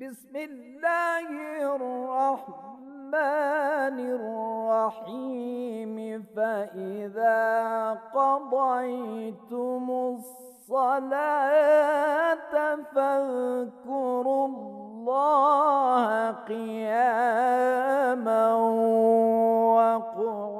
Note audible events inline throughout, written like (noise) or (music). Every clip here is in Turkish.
بسم الله الرحمن الرحيم. فإذا قضيتم الصلاة فاذكروا الله قياما وقعودا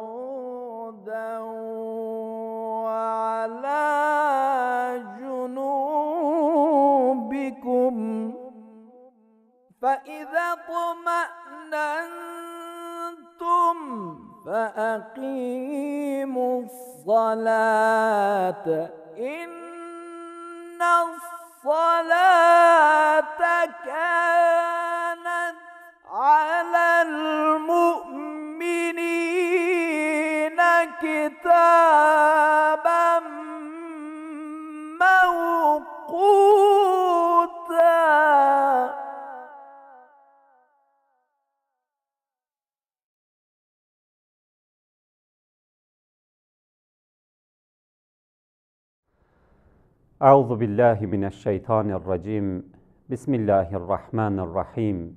فإذا اطمأننتم فأقيموا الصلاة إن الصلاة Euzu billahi mineşşeytanirracim. Bismillahirrahmanirrahim.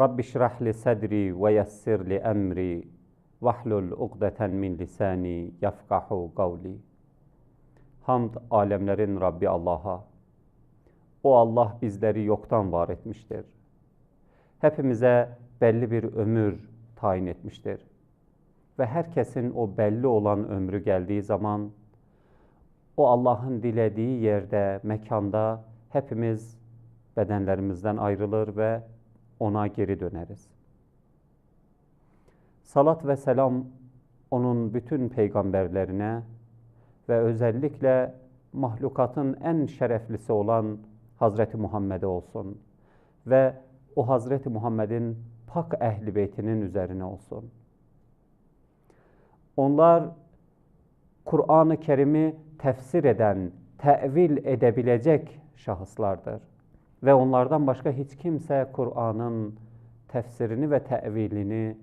Rabbi şrah li sadri ve yessir li emri vahlul ukdeten min lisani yafkahu kavli. Hamd alemlerin Rabbi Allah'a. O Allah bizleri yoktan var etmiştir. Hepimize belli bir ömür tayin etmiştir. Ve herkesin o belli olan ömrü geldiği zaman o Allah'ın dilediği yerde, mekanda hepimiz bedenlerimizden ayrılır ve ona geri döneriz. Salat ve selam onun bütün peygamberlerine ve özellikle mahlukatın en şereflisi olan Hazreti Muhammed'e olsun ve o Hazreti Muhammed'in pak ehli beytinin üzerine olsun. Onlar Kur'an-ı Kerim'i tefsir eden, tevil edebilecek şahıslardır. Ve onlardan başka hiç kimse Kur'an'ın tefsirini ve tevilini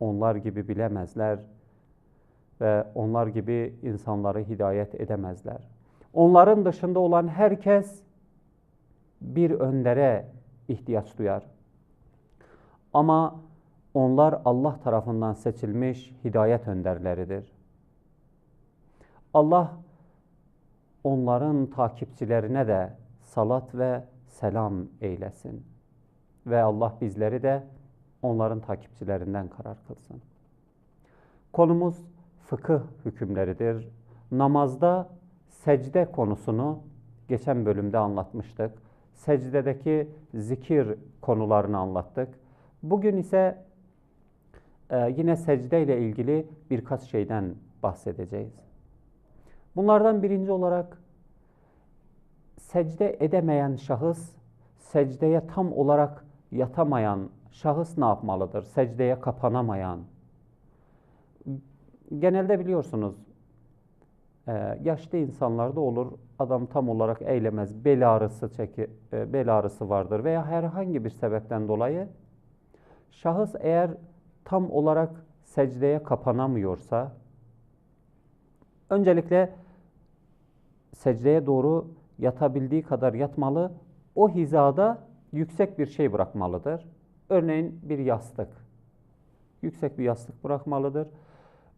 onlar gibi bilemezler ve onlar gibi insanları hidayet edemezler. Onların dışında olan herkes bir öndere ihtiyaç duyar. Ama onlar Allah tarafından seçilmiş hidayet önderleridir. Allah onların takipçilerine de salat ve selam eylesin. Ve Allah bizleri de onların takipçilerinden karar kılsın. Konumuz fıkıh hükümleridir. Namazda secde konusunu geçen bölümde anlatmıştık. Secdedeki zikir konularını anlattık. Bugün ise e, yine secde ile ilgili birkaç şeyden bahsedeceğiz. Bunlardan birinci olarak secde edemeyen şahıs, secdeye tam olarak yatamayan şahıs ne yapmalıdır? Secdeye kapanamayan. Genelde biliyorsunuz e, yaşlı insanlarda olur. Adam tam olarak eylemez. Bel ağrısı çeki, e, bel ağrısı vardır veya herhangi bir sebepten dolayı şahıs eğer tam olarak secdeye kapanamıyorsa öncelikle secdeye doğru yatabildiği kadar yatmalı. O hizada yüksek bir şey bırakmalıdır. Örneğin bir yastık. Yüksek bir yastık bırakmalıdır.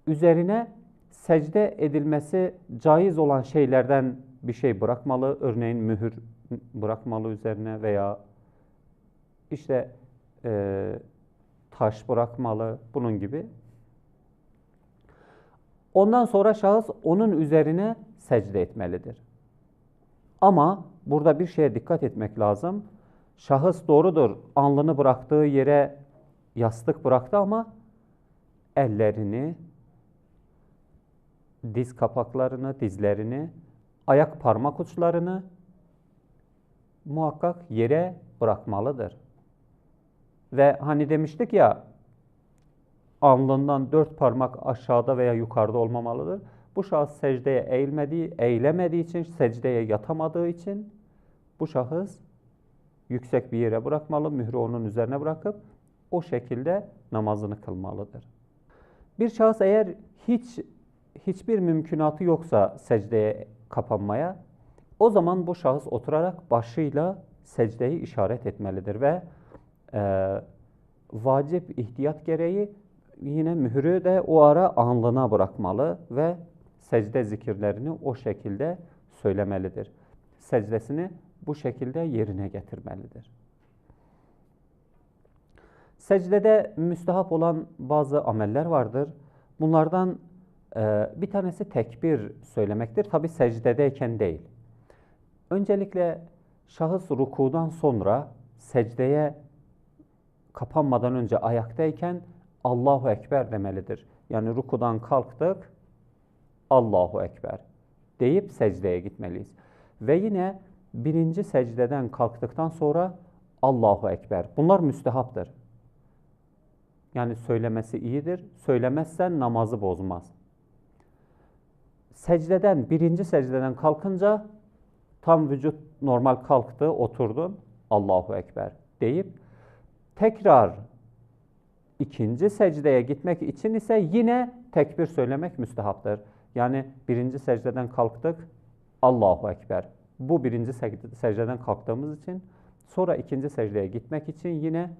Üzerine secde edilmesi caiz olan şeylerden bir şey bırakmalı. Örneğin mühür bırakmalı üzerine veya işte e, taş bırakmalı bunun gibi. Ondan sonra şahıs onun üzerine secde etmelidir. Ama burada bir şeye dikkat etmek lazım. Şahıs doğrudur alnını bıraktığı yere yastık bıraktı ama ellerini, diz kapaklarını, dizlerini, ayak parmak uçlarını muhakkak yere bırakmalıdır. Ve hani demiştik ya alnından dört parmak aşağıda veya yukarıda olmamalıdır. Bu şahıs secdeye eğilmediği, eğilemediği için, secdeye yatamadığı için bu şahıs yüksek bir yere bırakmalı, mührü onun üzerine bırakıp o şekilde namazını kılmalıdır. Bir şahıs eğer hiç hiçbir mümkünatı yoksa secdeye kapanmaya, o zaman bu şahıs oturarak başıyla secdeyi işaret etmelidir ve e, vacip ihtiyat gereği yine mührü de o ara anlına bırakmalı ve secde zikirlerini o şekilde söylemelidir. Secdesini bu şekilde yerine getirmelidir. Secdede müstehap olan bazı ameller vardır. Bunlardan e, bir tanesi tekbir söylemektir. Tabi secdedeyken değil. Öncelikle şahıs rukudan sonra secdeye kapanmadan önce ayaktayken Allahu Ekber demelidir. Yani rukudan kalktık, Allahu Ekber deyip secdeye gitmeliyiz. Ve yine birinci secdeden kalktıktan sonra Allahu Ekber. Bunlar müstehaptır. Yani söylemesi iyidir. Söylemezsen namazı bozmaz. Secdeden, birinci secdeden kalkınca tam vücut normal kalktı, oturdun. Allahu Ekber deyip tekrar ikinci secdeye gitmek için ise yine tekbir söylemek müstehaptır. Yani birinci secdeden kalktık, Allahu Ekber. Bu birinci secdeden kalktığımız için sonra ikinci secdeye gitmek için yine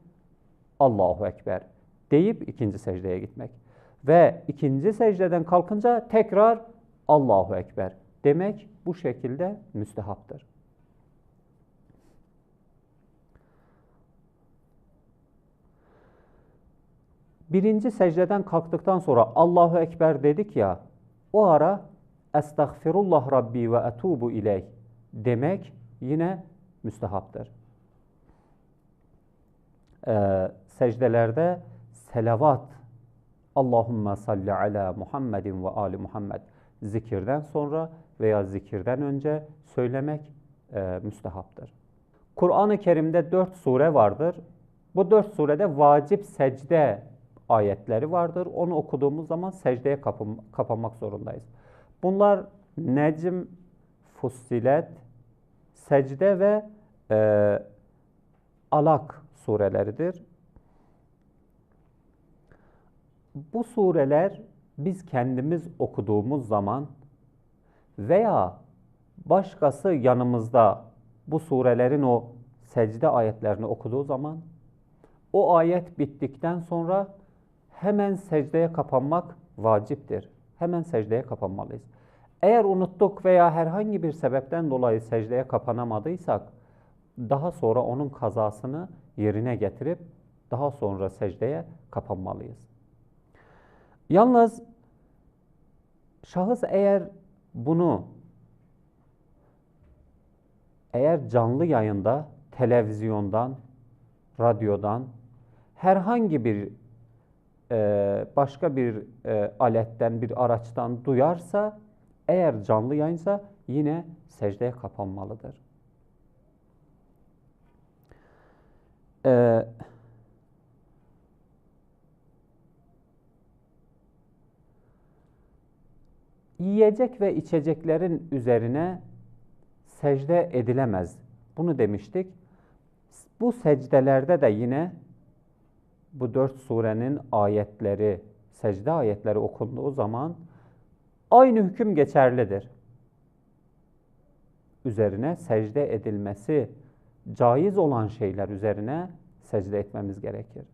Allahu Ekber deyip ikinci secdeye gitmek. Ve ikinci secdeden kalkınca tekrar Allahu Ekber demek bu şekilde müstehaptır. Birinci secdeden kalktıktan sonra Allahu Ekber dedik ya, o ara Estağfirullah Rabbi ve etubu ileyh demek yine müstehaptır. Ee, secdelerde selavat Allahümme salli ala Muhammedin ve ali Muhammed zikirden sonra veya zikirden önce söylemek e, müstehaptır. Kur'an-ı Kerim'de dört sure vardır. Bu dört surede vacip secde ayetleri vardır. Onu okuduğumuz zaman secdeye kapanmak zorundayız. Bunlar Necm, Fussilet, Secde ve e, Alak sureleridir. Bu sureler biz kendimiz okuduğumuz zaman veya başkası yanımızda bu surelerin o secde ayetlerini okuduğu zaman o ayet bittikten sonra hemen secdeye kapanmak vaciptir. Hemen secdeye kapanmalıyız. Eğer unuttuk veya herhangi bir sebepten dolayı secdeye kapanamadıysak daha sonra onun kazasını yerine getirip daha sonra secdeye kapanmalıyız. Yalnız şahıs eğer bunu eğer canlı yayında, televizyondan, radyodan, herhangi bir e, başka bir e, aletten, bir araçtan duyarsa, eğer canlı yayınsa yine secdeye kapanmalıdır. Ee, yiyecek ve içeceklerin üzerine secde edilemez. Bunu demiştik. Bu secdelerde de yine bu dört surenin ayetleri, secde ayetleri okunduğu zaman aynı hüküm geçerlidir. Üzerine secde edilmesi caiz olan şeyler üzerine secde etmemiz gerekir.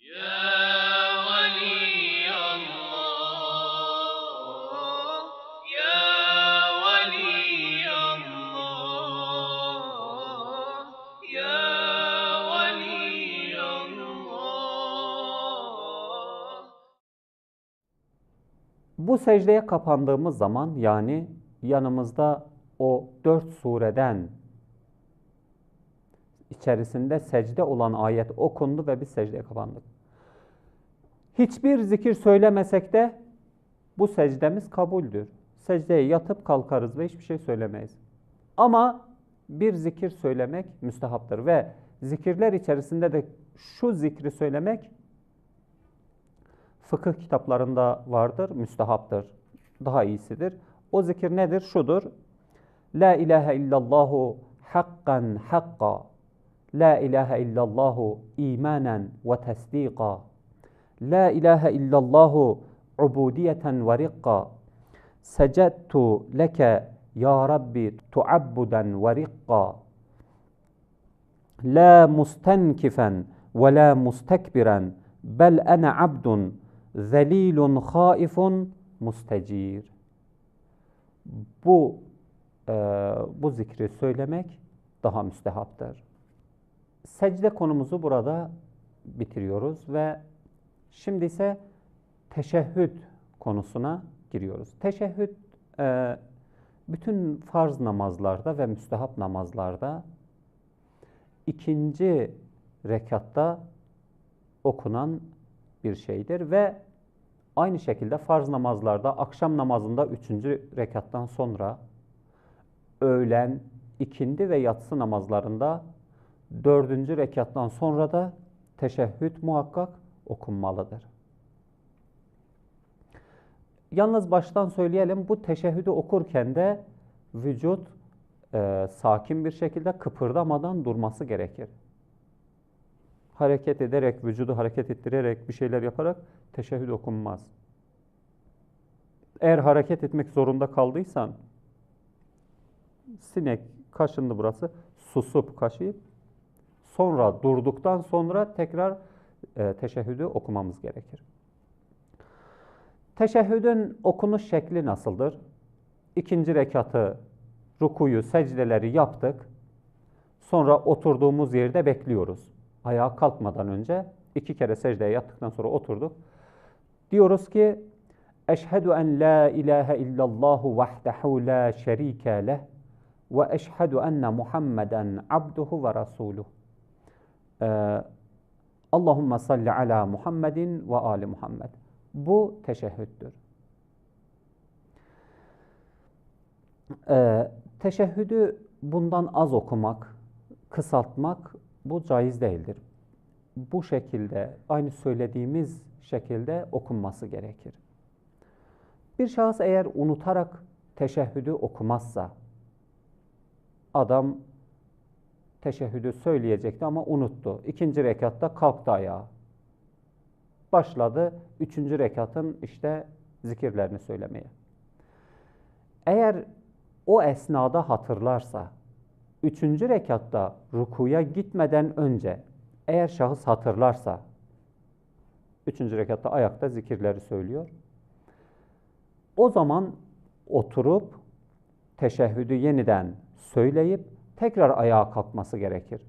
Ya Bu secdeye kapandığımız zaman yani yanımızda o dört sureden içerisinde secde olan ayet okundu ve biz secdeye kapandık. Hiçbir zikir söylemesek de bu secdemiz kabuldür. Secdeye yatıp kalkarız ve hiçbir şey söylemeyiz. Ama bir zikir söylemek müstehaptır ve zikirler içerisinde de şu zikri söylemek fıkıh kitaplarında vardır, müstehaptır. Daha iyisidir. O zikir nedir? Şudur. La ilahe illallahu hakkan hakka. La ilahe illallahu imanen ve tasdika. La ilahe illallahu ubudiyeten ve rikka. Secettu leke ya Rabbi tuabbudan ve rikka. La mustenkifen ve la mustekbiren bel ene abdun zelilun haifun mustecir. Bu e, bu zikri söylemek daha müstehaptır. Secde konumuzu burada bitiriyoruz ve şimdi ise teşehhüd konusuna giriyoruz. Teşehhüd e, bütün farz namazlarda ve müstehap namazlarda ikinci rekatta okunan bir şeydir ve aynı şekilde farz namazlarda akşam namazında üçüncü rekattan sonra öğlen, ikindi ve yatsı namazlarında dördüncü rekattan sonra da teşehhüd muhakkak okunmalıdır. Yalnız baştan söyleyelim bu teşehhüdü okurken de vücut e, sakin bir şekilde kıpırdamadan durması gerekir. Hareket ederek, vücudu hareket ettirerek, bir şeyler yaparak teşehhüd okunmaz. Eğer hareket etmek zorunda kaldıysan, sinek kaşındı burası, susup kaşıyıp, sonra durduktan sonra tekrar e, teşehhüdü okumamız gerekir. Teşehhüdün okunuş şekli nasıldır? İkinci rekatı, rukuyu, secdeleri yaptık. Sonra oturduğumuz yerde bekliyoruz. Ayağa kalkmadan önce iki kere secdeye yattıktan sonra oturduk. Diyoruz ki Eşhedü en la ilahe illallahu vahdehu la şerike leh ve eşhedü enne Muhammeden abduhu ve rasuluh. Ee, Allahümme salli ala Muhammedin ve ali Muhammed. Bu teşehhüddür. Ee, teşehhüdü bundan az okumak, kısaltmak bu caiz değildir. Bu şekilde, aynı söylediğimiz şekilde okunması gerekir. Bir şahıs eğer unutarak teşehhüdü okumazsa, adam teşehhüdü söyleyecekti ama unuttu. İkinci rekatta kalktı ayağa. Başladı üçüncü rekatın işte zikirlerini söylemeye. Eğer o esnada hatırlarsa, üçüncü rekatta rukuya gitmeden önce eğer şahıs hatırlarsa, üçüncü rekatta ayakta zikirleri söylüyor. O zaman oturup teşehhüdü yeniden söyleyip tekrar ayağa kalkması gerekir.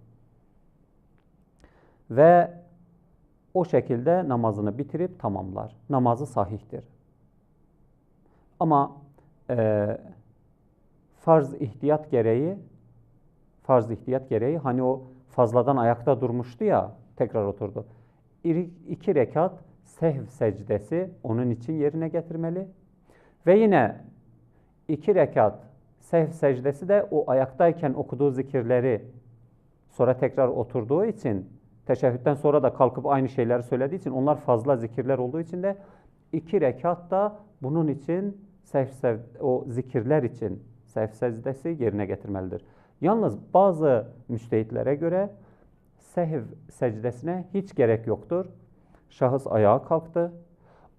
Ve o şekilde namazını bitirip tamamlar. Namazı sahihtir. Ama e, farz ihtiyat gereği farz ihtiyat gereği hani o fazladan ayakta durmuştu ya tekrar oturdu. İki rekat sehv secdesi onun için yerine getirmeli. Ve yine iki rekat sehv secdesi de o ayaktayken okuduğu zikirleri sonra tekrar oturduğu için teşehhütten sonra da kalkıp aynı şeyleri söylediği için onlar fazla zikirler olduğu için de iki rekat da bunun için sehv, o zikirler için sehv secdesi yerine getirmelidir. Yalnız bazı müştehitlere göre sehv secdesine hiç gerek yoktur. Şahıs ayağa kalktı.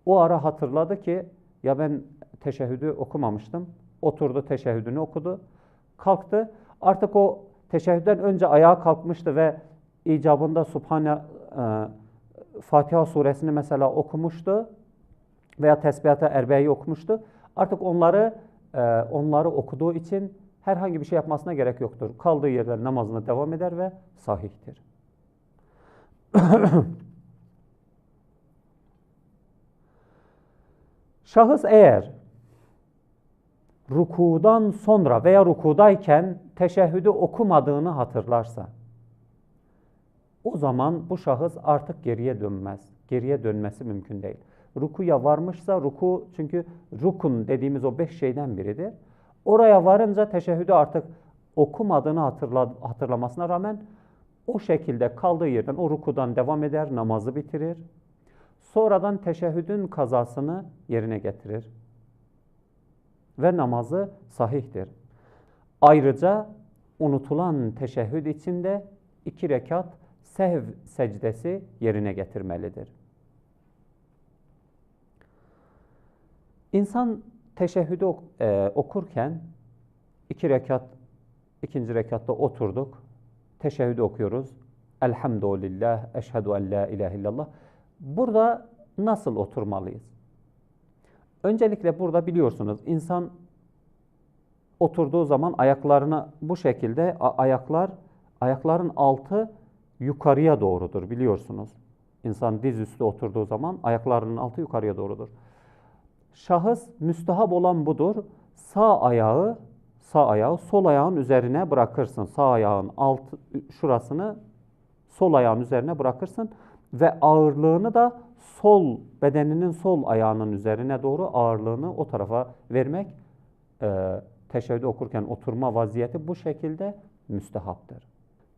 O ara hatırladı ki ya ben teşehhüdü okumamıştım. Oturdu teşehhüdünü okudu. Kalktı. Artık o teşehhüden önce ayağa kalkmıştı ve icabında Subhane e, Fatiha suresini mesela okumuştu veya tesbihat-ı erbeyi okumuştu. Artık onları e, onları okuduğu için herhangi bir şey yapmasına gerek yoktur. Kaldığı yerden namazına devam eder ve sahihtir. (clears throat) Şahıs eğer rukudan sonra veya rukudayken teşehhüdü okumadığını hatırlarsa, o zaman bu şahıs artık geriye dönmez. Geriye dönmesi mümkün değil. Rukuya varmışsa ruku çünkü rukun dediğimiz o beş şeyden biridir. Oraya varınca teşehhüdü artık okumadığını hatırla, hatırlamasına rağmen o şekilde kaldığı yerden o rukudan devam eder, namazı bitirir. Sonradan teşehhüdün kazasını yerine getirir. Ve namazı sahihtir. Ayrıca unutulan teşehhüd içinde iki rekat sehv secdesi yerine getirmelidir. İnsan teşehhüdü e, okurken iki rekat, ikinci rekatta oturduk. teşehhüdü okuyoruz. Elhamdülillah, eşhedü en la ilahe illallah. Burada nasıl oturmalıyız? Öncelikle burada biliyorsunuz insan oturduğu zaman ayaklarını bu şekilde ayaklar ayakların altı yukarıya doğrudur biliyorsunuz. İnsan dizüstü oturduğu zaman ayaklarının altı yukarıya doğrudur. Şahıs müstehap olan budur. Sağ ayağı sağ ayağı sol ayağın üzerine bırakırsın. Sağ ayağın alt şurasını sol ayağın üzerine bırakırsın ve ağırlığını da sol bedeninin sol ayağının üzerine doğru ağırlığını o tarafa vermek e, teşehhüd okurken oturma vaziyeti bu şekilde müstehaptır.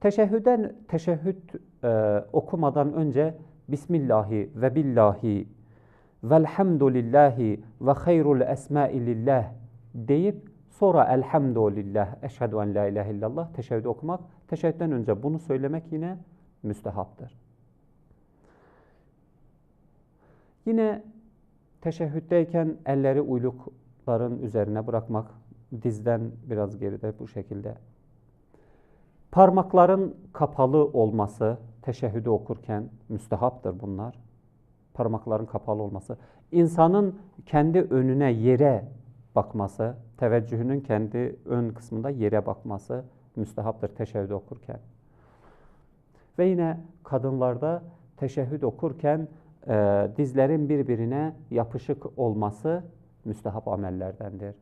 Teşehhüden teşehhüd e, okumadan önce Bismillahi ve billahi velhamdülillahi ve hayrul esmai lillah deyip sonra elhamdülillah eşhedü en la ilahe illallah teşehhüd okumak teşehhüden önce bunu söylemek yine müstehaptır. Yine teşehhüddeyken elleri uylukların üzerine bırakmak, dizden biraz geride bu şekilde. Parmakların kapalı olması teşehhüdü okurken müstehaptır bunlar. Parmakların kapalı olması. İnsanın kendi önüne yere bakması, teveccühünün kendi ön kısmında yere bakması müstehaptır teşehhüdü okurken. Ve yine kadınlarda teşehhüd okurken e, dizlerin birbirine yapışık olması müstehap amellerdendir.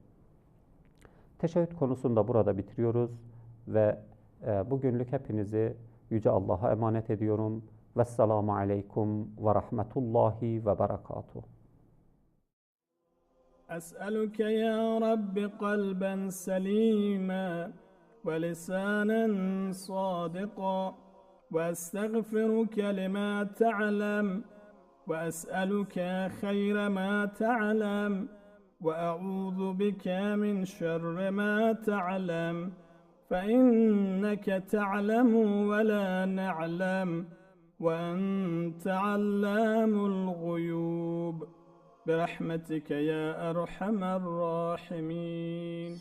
Teşehhüd konusunu da burada bitiriyoruz ve e, bugünlük hepinizi Yüce Allah'a emanet ediyorum. Aleykum ve rahmetullahi ve berekatuhu. أسألك يا رب قلبا سليما ولسانا صادقا وأستغفرك لما تعلم وأسألك خير ما تعلم وأعوذ بك من شر ما تعلم فإنك تعلم ولا نعلم وأنت علام الغيوب. برحمتك يا أرحم الراحمين.